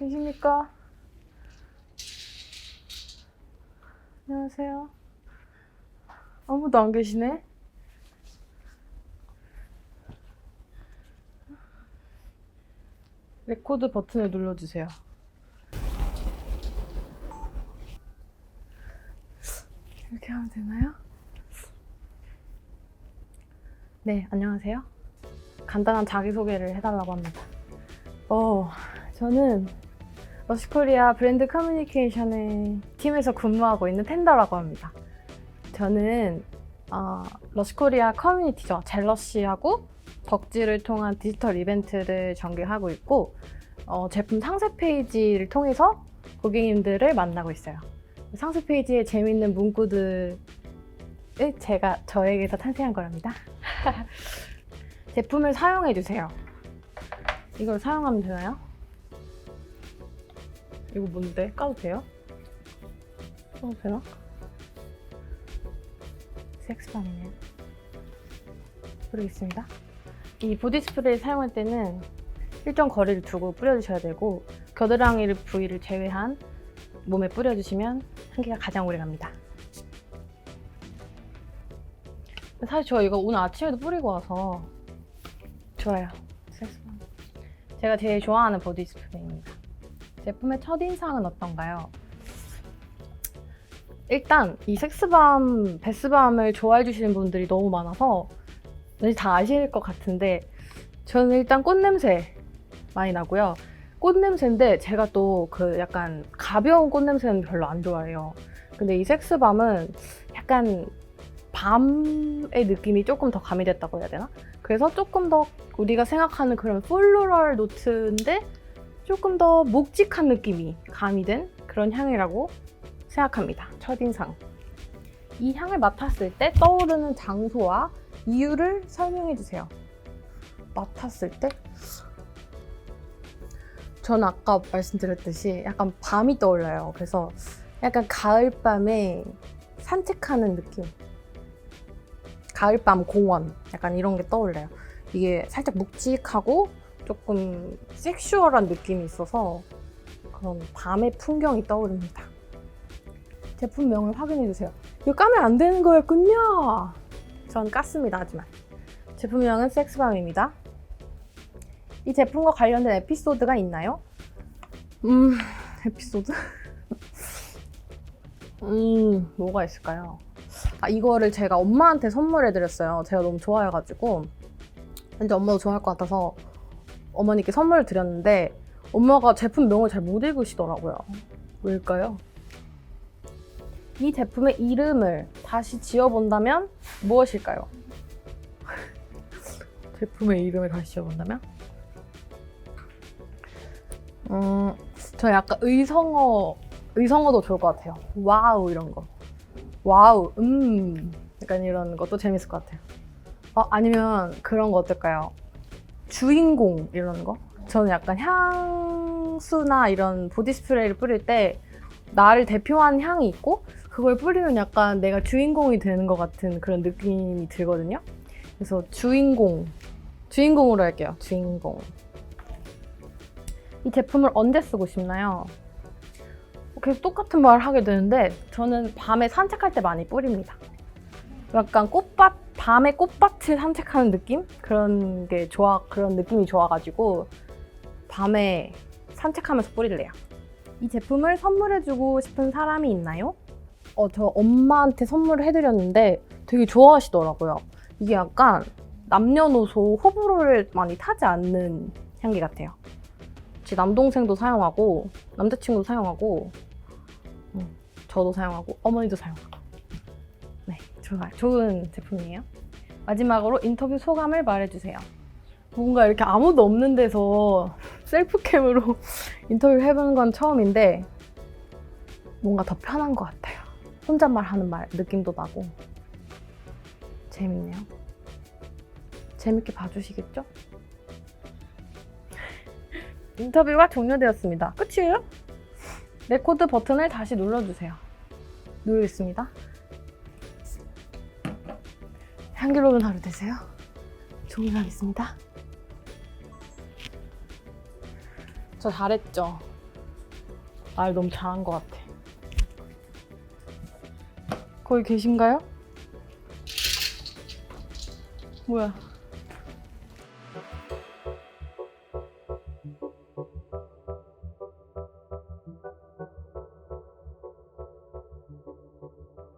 계십니까? 안녕하세요. 아무도 안 계시네. 레코드 버튼을 눌러주세요. 이렇게 하면 되나요? 네, 안녕하세요. 간단한 자기소개를 해달라고 합니다. 어, 저는 러시코리아 브랜드 커뮤니케이션의 팀에서 근무하고 있는 텐더라고 합니다. 저는 어, 러시코리아 커뮤니티죠. 젤러시하고 덕질을 통한 디지털 이벤트를 전개하고 있고 어, 제품 상세 페이지를 통해서 고객님들을 만나고 있어요. 상세 페이지에 재밌는 문구들을 제가 저에게서 탄생한 거랍니다. 제품을 사용해 주세요. 이걸 사용하면 되나요? 이거 뭔데? 까도 돼요? 까도 되나? 섹스밤이네요. 모르겠습니다. 이 보디 스프레이 사용할 때는 일정 거리를 두고 뿌려주셔야 되고 겨드랑이 부위를 제외한 몸에 뿌려주시면 향기가 가장 오래 갑니다. 사실 저 이거 오늘 아침에도 뿌리고 와서 좋아요. 제가 제일 좋아하는 보디 스프레이입니다. 제품의 첫인상은 어떤가요? 일단 이 섹스밤, 베스밤을 좋아해 주시는 분들이 너무 많아서 다 아실 것 같은데 저는 일단 꽃냄새 많이 나고요. 꽃냄새인데 제가 또 그 약간 가벼운 꽃냄새는 별로 안 좋아해요. 근데 이 섹스밤은 약간 밤의 느낌이 조금 더 가미됐다고 해야 되나? 그래서 조금 더 우리가 생각하는 그런 플로럴 노트인데 조금 더 묵직한 느낌이 가미된 그런 향이라고 생각합니다. 첫인상. 이 향을 맡았을 때 떠오르는 장소와 이유를 설명해 주세요. 맡았을 때? 전 아까 말씀드렸듯이 약간 밤이 떠올라요. 그래서 약간 가을밤에 산책하는 느낌. 가을밤 공원. 약간 이런 게 떠올라요. 이게 살짝 묵직하고 조금 섹슈얼한 느낌이 있어서 그런 밤의 풍경이 떠오릅니다. 제품명을 확인해주세요. 이거 까면 안 되는 거였군요. 전 깠습니다, 하지만. 제품명은 섹스밤입니다. 이 제품과 관련된 에피소드가 있나요? 음, 에피소드? 음, 뭐가 있을까요? 아, 이거를 제가 엄마한테 선물해드렸어요. 제가 너무 좋아해가지고. 왠지 엄마도 좋아할 것 같아서 어머니께 선물을 드렸는데 엄마가 제품 명을 잘 못 읽으시더라고요. 왜일까요? 이 제품의 이름을 다시 지어본다면 무엇일까요? 제품의 이름을 다시 지어본다면? 음, 저 약간 의성어, 의성어도 좋을 것 같아요. 와우, 이런 거. 와우, 음. 약간 이런 것도 재밌을 것 같아요. 어, 아니면 그런 거 어떨까요? 주인공, 이런 거? 저는 약간 향수나 이런 보디 스프레이를 뿌릴 때 나를 대표하는 향이 있고 그걸 뿌리면 약간 내가 주인공이 되는 것 같은 그런 느낌이 들거든요. 그래서 주인공, 주인공으로 할게요. 주인공. 이 제품을 언제 쓰고 싶나요? 계속 똑같은 말을 하게 되는데 저는 밤에 산책할 때 많이 뿌립니다. 약간 꽃밭, 밤에 꽃밭을 산책하는 느낌? 그런 게 좋아, 그런 느낌이 좋아가지고 밤에 산책하면서 뿌릴래요. 이 제품을 선물해주고 싶은 사람이 있나요? 어, 저 엄마한테 선물을 해드렸는데 되게 좋아하시더라고요. 이게 약간 남녀노소 호불호를 많이 타지 않는 향기 같아요. 제 남동생도 사용하고 남자친구도 사용하고 음, 저도 사용하고 어머니도 사용하고 네 좋아요 좋은 제품이에요 마지막으로 인터뷰 소감을 말해주세요 뭔가 이렇게 아무도 없는 데서 셀프캠으로 인터뷰를 해보는 건 처음인데 뭔가 더 편한 것 같아요 혼잣말 하는 말 느낌도 나고 재밌네요 재밌게 봐주시겠죠? 인터뷰가 종료되었습니다. 끝이에요? 레코드 버튼을 다시 눌러주세요. 누르겠습니다. 향기로운 하루 되세요. 종료하겠습니다. 저 잘했죠? 말 너무 잘한 것 같아. 거기 계신가요? 뭐야?